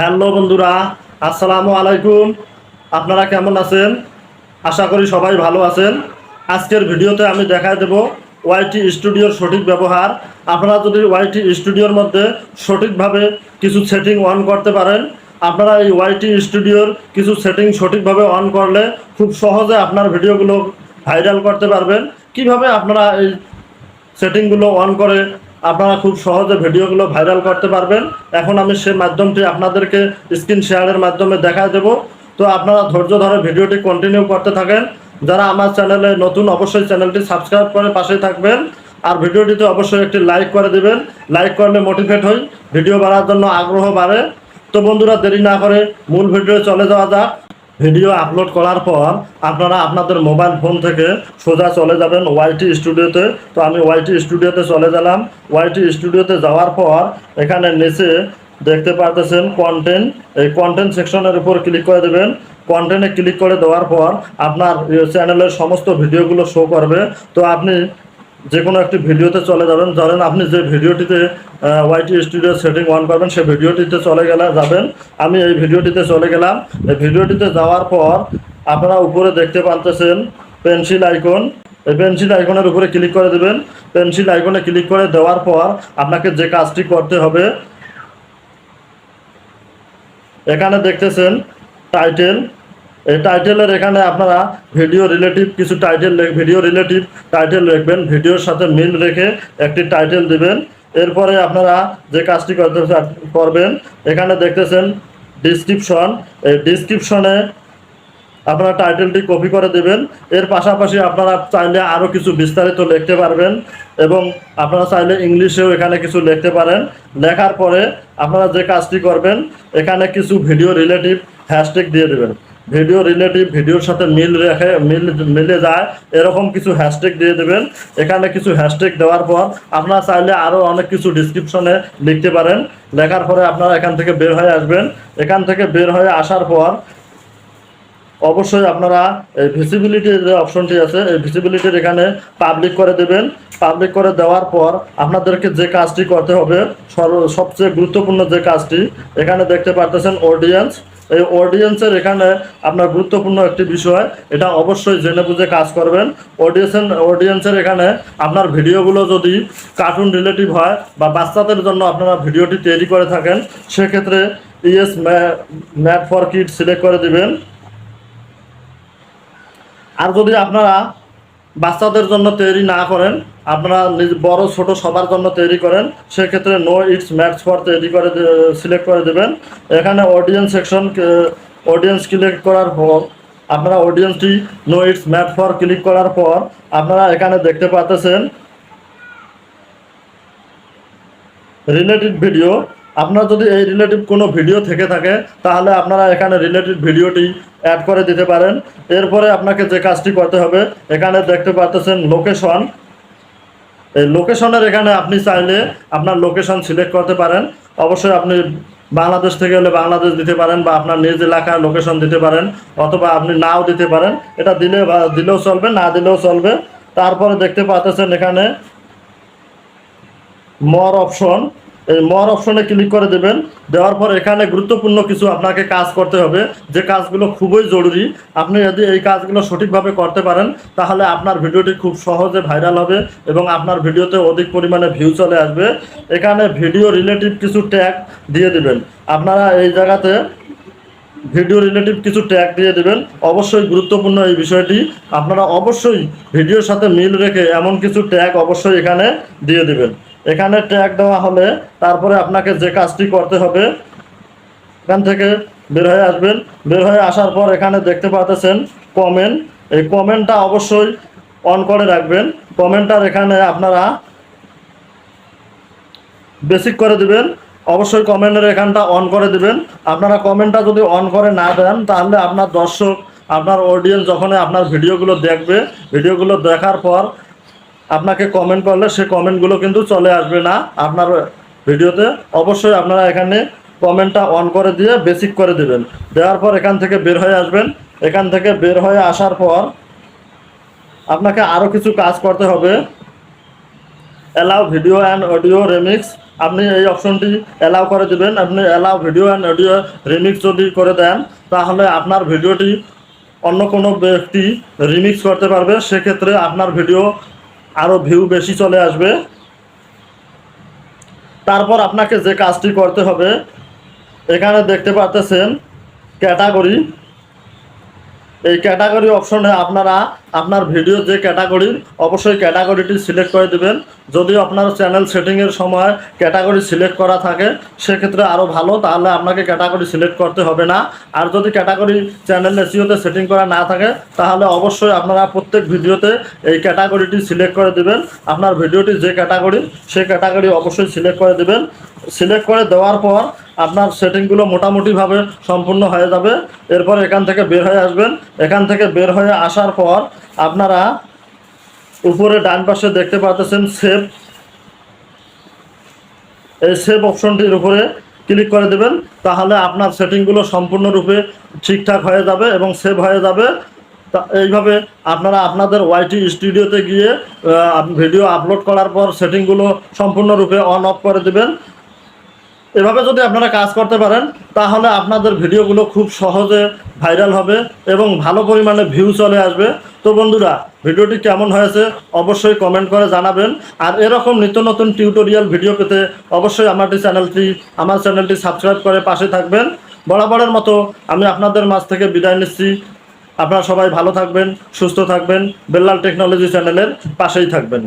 Hello বন্ধুরা, আসসালামু আলাইকুম। আপনারা কেমন আছেন? আশা করি সবাই ভালো আছেন। আজকের ভিডিওতে আমি দেখায় দেব ওয়াইটি স্টুডিওর সঠিক ব্যবহার। আপনারা যদি ওয়াইটি স্টুডিওর মধ্যে সঠিকভাবে কিছু সেটিং অন করতে পারেন, আপনারা এই ওয়াইটি স্টুডিওর কিছু সেটিং সঠিকভাবে অন করলে খুব সহজে আপনার ভিডিওগুলো ভাইরাল করতে পারবেন। কীভাবে আপনারা এই সেটিংগুলো অন করে আপনারা খুব সহজে ভিডিওগুলো ভাইরাল করতে পারবেন। এখন আমি সে মাধ্যমটি আপনাদেরকে স্ক্রিন শেয়ারের মাধ্যমে দেখায় দেব। তো আপনারা ধৈর্য ধরে ভিডিওটি কন্টিনিউ করতে থাকেন। যারা আমার চ্যানেলে নতুন, অবশ্যই চ্যানেলটি সাবস্ক্রাইব করে পাশেই থাকবেন। আর ভিডিওটিতে অবশ্যই একটি লাইক করে দিবেন। লাইক করলে মোটিভেট হই, ভিডিও বাড়ার জন্য আগ্রহ বাড়ে। তো বন্ধুরা, দেরি না করে মূল ভিডিও চলে যাওয়া যাক। ভিডিও আপলোড করার পর আপনারা আপনাদের মোবাইল ফোন থেকে সোজা চলে যাবেন ওয়াইটি স্টুডিওতে। তো আমি ওয়াইটি স্টুডিওতে চলে গেলাম। ওয়াইটি স্টুডিওতে যাওয়ার পর এখানে নিচে দেখতে পারতেছেন কন্টেন্ট এই কন্টেন্ট সেকশনের উপর ক্লিক করে দেবেন। কন্টেন্টে ক্লিক করে দেওয়ার পর আপনার চ্যানেলের সমস্ত ভিডিওগুলো শো করবে। তো আপনি যে কোনো একটি ভিডিওতে চলে যাবেন। ধরেন আপনি যে ভিডিওটিতে ওয়াইটি স্টুডিও সেটিং অন করবেন সেই ভিডিওটিতে চলে গেলে যাবেন। আমি এই ভিডিওটিতে চলে গেলাম। এই ভিডিওটিতে যাওয়ার পর আপনারা উপরে দেখতে পাচ্ছেন পেন্সিল আইকন। এই পেন্সিল আইকনের উপরে ক্লিক করে দেবেন। পেন্সিল আইকনে ক্লিক করে দেওয়ার পর আপনাকে যে কাজটি করতে হবে, এখানে দেখতেছেন টাইটেল। এই টাইটেলের এখানে আপনারা ভিডিও রিলেটিভ কিছু টাইটেল ভিডিও রিলেটিভ টাইটেল লিখবেন। ভিডিওর সাথে মিল রেখে একটি টাইটেল দিবেন। এরপরে আপনারা যে কাজটি করতে করবেন, এখানে দেখতেছেন ডিসক্রিপশন এই ডিসক্রিপশনে আপনারা টাইটেলটি কপি করে দেবেন। এর পাশাপাশি আপনারা চাইলে আরও কিছু বিস্তারিত লিখতে পারবেন এবং আপনারা চাইলে ইংলিশেও এখানে কিছু লিখতে পারেন। লেখার পরে আপনারা যে কাজটি করবেন, এখানে কিছু ভিডিও রিলেটিভ হ্যাশট্যাগ দিয়ে দেবেন। ভিডিও রিলেটিভ ভিডিওর সাথে মিল রেখে, মিল, মিলে যায়, এরকম কিছু হ্যাশট্যাগ দিয়ে দেবেন। এখানে কিছু হ্যাশট্যাগ দেওয়ার পর আপনারা চাইলে আরও অনেক কিছু ডিসক্রিপশনে লিখতে পারেন। লেখার পরে আপনারা এখান থেকে বের হয়ে আসবেন। এখান থেকে বের হয়ে আসার পর অবশ্যই আপনারা এই ভিসিবিলিটির যে অপশনটি আছে, এই ভিসিবিলিটির এখানে পাবলিক করে দেবেন। পাবলিক করে দেওয়ার পর আপনাদেরকে যে কাজটি করতে হবে সবচেয়ে গুরুত্বপূর্ণ যে কাজটি, এখানে দেখতে পারতেছেন অডিয়েন্স এই অডিয়েন্সের এখানে আপনার গুরুত্বপূর্ণ একটি বিষয়, এটা অবশ্যই জেনে বুঝে কাজ করবেন। অডিয়েন্সের অডিয়েন্সের এখানে আপনার ভিডিওগুলো যদি কার্টুন রিলেটিভ হয় বা বাচ্চাদের জন্য আপনারা ভিডিওটি তৈরি করে থাকেন, সেক্ষেত্রে is made for kid select করে দিবেন। আর যদি আপনারা বাচ্চাদের জন্য তৈরি না করেন, আপনারা বড় ছোট সবার জন্য তৈরি করেন, সেক্ষেত্রে নো ইটস ম্যাথস ফর তৈরি করে সিলেক্ট করে দেবেন। এখানে অডিয়েন্স সেকশন অডিয়েন্স ক্লিক করার পর, আপনারা অডিয়েন্সটি no it's made for click করার পর, আপনারা এখানে দেখতে পাচ্ছেন রিলেটেড ভিডিও আপনার যদি এই রিলেটিভ কোনো ভিডিও থেকে থাকে, তাহলে আপনারা এখানে রিলেটিভ ভিডিওটি অ্যাড করে দিতে পারেন। এরপরে আপনাকে যে কাজটি করতে হবে, এখানে দেখতে পাচ্ছেন লোকেশন এই লোকেশনের এখানে আপনি চাইলে আপনার লোকেশন সিলেক্ট করতে পারেন। অবশ্যই আপনি বাংলাদেশ থেকে হলে বাংলাদেশ দিতে পারেন বা আপনার নিজ এলাকার লোকেশন দিতে পারেন, অথবা আপনি নাও দিতে পারেন। এটা দিলে দিলেও চলবে, না দিলেও চলবে। তারপরে দেখতে পাচ্ছেন এখানে মর অপশন এই মর অপশনে ক্লিক করে দেবেন। দেওয়ার পর এখানে গুরুত্বপূর্ণ কিছু আপনাকে কাজ করতে হবে। যে কাজগুলো খুবই জরুরি, আপনি যদি এই কাজগুলো সঠিকভাবে করতে পারেন, তাহলে আপনার ভিডিওটি খুব সহজে ভাইরাল হবে এবং আপনার ভিডিওতে অধিক পরিমাণে ভিউ চলে আসবে। এখানে ভিডিও রিলেটিভ কিছু ট্যাগ দিয়ে দিবেন। আপনারা এই জায়গাতে ভিডিও রিলেটিভ কিছু ট্যাগ দিয়ে দেবেন। অবশ্যই গুরুত্বপূর্ণ এই বিষয়টি। আপনারা অবশ্যই ভিডিওর সাথে মিল রেখে এমন কিছু ট্যাগ অবশ্যই এখানে দিয়ে দেবেন। এখানে ট্যাগ দেওয়া হলে তারপরে আপনাকে যে কাজটি করতে হবে, এখান থেকে বের হয়ে আসবেন। বের হয়ে আসার পর এখানে দেখতে পাচ্ছেন কমেন্ট এই কমেন্টটা অবশ্যই অন করে রাখবেন। কমেন্টটার এখানে আপনারা বেসিক করে দিবেন। অবশ্যই কমেন্টের এখানটা অন করে দিবেন। আপনারা কমেন্টটা যদি অন করে না দেন, তাহলে আপনার দর্শক, আপনার অডিয়েন্স যখন আপনার ভিডিওগুলো দেখবে ভিডিওগুলো দেখার পর আপনাকে কমেন্ট করলে সে কমেন্টগুলো কিন্তু চলে আসবে না আপনার ভিডিওতে। অবশ্যই আপনারা এখানে কমেন্টটা অন করে দিয়ে বেসিক করে দিবেন। দেওয়ার পর এখান থেকে বের হয়ে আসবেন। এখান থেকে বের হয়ে আসার পর আপনাকে আরও কিছু কাজ করতে হবে। Allow video and audio remix আপনি এই অপশনটি অ্যালাউ করে দিবেন। আপনি allow video and audio remix যদি করে দেন, তাহলে আপনার ভিডিওটি অন্য কোনো ব্যক্তি রিমিক্স করতে পারবে। সেক্ষেত্রে আপনার ভিডিও আরও ভিউ বেশি চলে আসবে। তারপর আপনাকে যে কাজটি করতে হবে, এখানে দেখতে পাচ্ছেন ক্যাটাগরি এই ক্যাটাগরি অপশনে আপনারা আপনার ভিডিও যে ক্যাটাগরির অবশ্যই ক্যাটাগরিটি সিলেক্ট করে দেবেন। যদি আপনার চ্যানেল সেটিংয়ের সময় ক্যাটাগরি সিলেক্ট করা থাকে, সেক্ষেত্রে আরও ভালো, তাহলে আপনাকে ক্যাটাগরি সিলেক্ট করতে হবে না। আর যদি ক্যাটাগরি চ্যানেল এসিওতে সেটিং করা না থাকে, তাহলে অবশ্যই আপনারা প্রত্যেক ভিডিওতে এই ক্যাটাগরিটি সিলেক্ট করে দেবেন। আপনার ভিডিওটি যে ক্যাটাগরি সেই ক্যাটাগরি অবশ্যই সিলেক্ট করে দেবেন। সিলেক্ট করে দেওয়ার পর আপনার সেটিংগুলো মোটামুটিভাবে সম্পূর্ণ হয়ে যাবে। এরপর এখান থেকে বের হয়ে আসবেন। এখান থেকে বের হয়ে আসার পর আপনারা উপরে ডান পাশে দেখতে পাচ্ছেন সেভ এই সেভ অপশনটির উপরে ক্লিক করে দেবেন। তাহলে আপনার সেটিংগুলো সম্পূর্ণরূপে ঠিকঠাক হয়ে যাবে এবং সেভ হয়ে যাবে। এইভাবে আপনারা আপনাদের ওয়াইটি স্টুডিওতে গিয়ে ভিডিও আপলোড করার পর সেটিংগুলো সম্পূর্ণরূপে অন অফ করে দেবেন। এভাবে যদি আপনারা কাজ করতে পারেন, তাহলে আপনাদের ভিডিওগুলো খুব সহজে ভাইরাল হবে এবং ভালো পরিমাণে ভিউ চলে আসবে। তো বন্ধুরা, ভিডিওটি কেমন হয়েছে অবশ্যই কমেন্ট করে জানাবেন। আর এরকম নিত্য নতুন টিউটোরিয়াল ভিডিও পেতে অবশ্যই আমারটি চ্যানেলটি, আমার চ্যানেলটি সাবস্ক্রাইব করে পাশে থাকবেন। বরাবরের মতো আমি আপনাদের মাঝ থেকে বিদায় নিচ্ছি। আপনারা সবাই ভালো থাকবেন, সুস্থ থাকবেন। বেল্লাল টেকনোলজি চ্যানেলের পাশেই থাকবেন।